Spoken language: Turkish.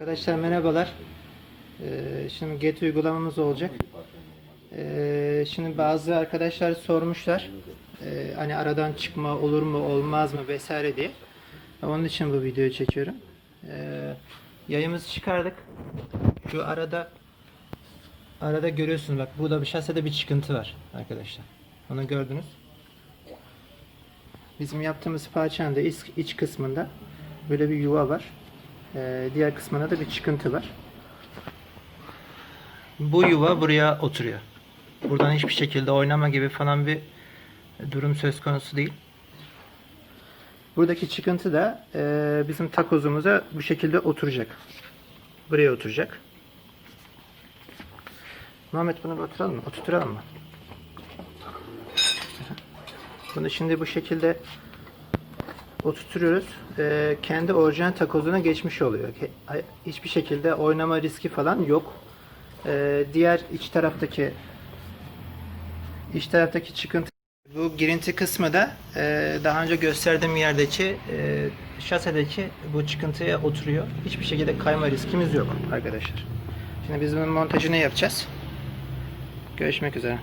Arkadaşlar merhabalar. Ee, şimdi Get uygulamamız olacak. Ee, şimdi bazı arkadaşlar sormuşlar. Ee, hani aradan çıkma olur mu olmaz mı vesaire diye. Onun için bu videoyu çekiyorum. Ee, yayımızı çıkardık. Şu arada arada görüyorsunuz bak burada bir şasede bir çıkıntı var arkadaşlar. Onu gördünüz. Bizim yaptığımız parçanın da iç, iç kısmında böyle bir yuva var. Ee, diğer kısmına da bir çıkıntı var. Bu yuva buraya oturuyor. Buradan hiçbir şekilde oynama gibi falan bir durum söz konusu değil. Buradaki çıkıntı da e, bizim takozumuza bu şekilde oturacak. Buraya oturacak. Muhammed bunu oturalım mı? Oturturalım mı? Bunu şimdi bu şekilde oturtuyoruz. Ee, kendi orijinal takozuna geçmiş oluyor. Hiçbir şekilde oynama riski falan yok. Ee, diğer iç taraftaki iç taraftaki çıkıntı bu girinti kısmı da e, daha önce gösterdiğim yerdeki e, şasedeki bu çıkıntıya oturuyor. Hiçbir şekilde kayma riskimiz yok arkadaşlar. Şimdi biz bunun montajını yapacağız. Görüşmek üzere.